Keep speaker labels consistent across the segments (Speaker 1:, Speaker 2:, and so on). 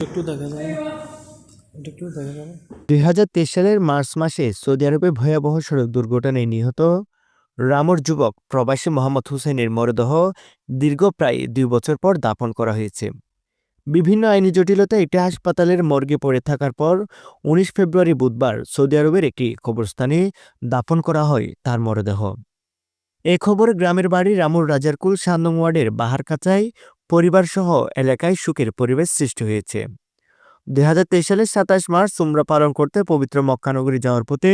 Speaker 1: এটা একটু দেখা
Speaker 2: সালের মার্চ মাসে সৌদি আরবে ভয়াবহ সড়ক দুর্ঘটনায় নিহত রামুর যুবক প্রবাসী মোহাম্মদ মরদেহ দীর্ঘ প্রায় দুই বছর পর দাফন করা হয়েছে। বিভিন্ন আইনি জটিলতা একটি হাসপাতালের মর্গে পড়ে থাকার পর উনিশ ফেব্রুয়ারি বুধবার সৌদি আরবের একটি কবরস্থানে দাফন করা হয় তার মরদেহ। এ খবরে গ্রামের বাড়ি রামুর রাজারকুল সান্দং ওয়ার্ডের বাহারকাচায় পরিবারসহ এলাকায় সুখের পরিবেশ সৃষ্টি হয়েছে। দুই হাজার তেইশ সালের সাতাশ মার্চ উমরা পালন করতে পবিত্র মক্কানগরী যাওয়ার পথে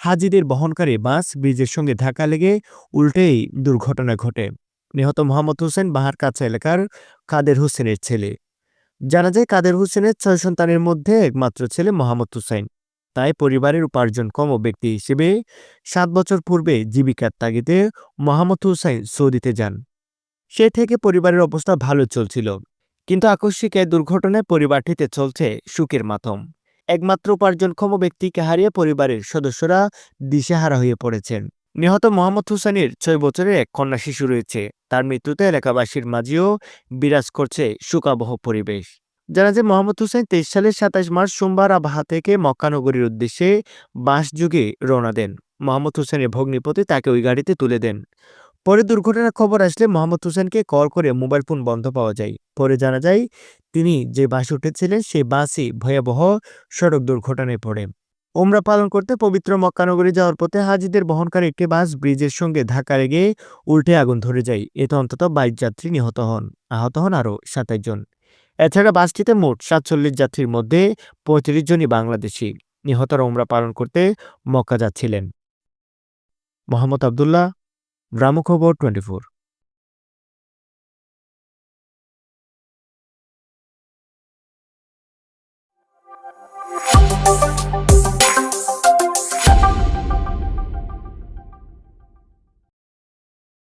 Speaker 2: হাজিদের বহনকারী বাস ব্রিজের সঙ্গে ধাক্কা লেগে উল্টেই দুর্ঘটনা ঘটে। নিহত মোহাম্মদ হোসেন বাহার কাছা এলাকার কাদের হোসেনের ছেলে। জানা যায় কাদের হোসেনের ছয় সন্তানের মধ্যে একমাত্র ছেলে মোহাম্মদ হোসেন। তাই পরিবারের উপার্জনক্ষম ব্যক্তি হিসেবে সাত বছর পূর্বে জীবিকার তাগিদে মোহাম্মদ হুসাইন সৌদিতে যান। সে থেকে পরিবারের অবস্থা ভালো চলছিল। কিন্তু আকস্মিক এই দুর্ঘটনায় পরিবারটিতে চলছে সুখের মাতম। একমাত্র উপার্জনক্ষম ব্যক্তিকে হারিয়ে পরিবারের সদস্যরা দিশেহারা হয়ে পড়েছেন। নিহত মোহাম্মদ হুসাইনের ছয় বছরের এক কন্যা শিশু রয়েছে। তার মৃত্যুতে এলাকাবাসীর মাঝেও বিরাজ করছে শোকাবহ পরিবেশ। জানা যায়, মোহাম্মদ হুসেন তেইশ সালের সাতাশ মার্চ সোমবার আবাহা থেকে মক্কানগরীর উদ্দেশ্যে বাসযুগে রওনা দেন। মোহাম্মদ হোসেনের ভগ্নিপতি তাকে ওই গাড়িতে তুলে দেন। পরে দুর্ঘটনার খবর আসলে মোহাম্মদ হোসেনকে কল করে মোবাইল ফোন বন্ধ পাওয়া যায়। পরে জানা যায়, তিনি যে বাসে উঠেছিলেন, সেই বাসই ভয়াবহ সড়ক দুর্ঘটনায় পড়ে। ওমরা পালন করতে পবিত্র মক্কানগরী যাওয়ার পথে হাজিদের বহনকারী একটি বাস ব্রিজের সঙ্গে ধাক্কা লেগে উল্টে আগুন ধরে যায়। এতে অন্তত বাইশ যাত্রী নিহত হন। আহত হন আরও সাতাশ জন। এছাড়া বাসটিতে মোট সাতচল্লিশ যাত্রীর মধ্যে পঁয়ত্রিশ জনই বাংলাদেশি। নিহতরা ওমরা পালন করতে মক্কা যাচ্ছিলেন। Mohammad Abdullah গ্রামখবর twenty four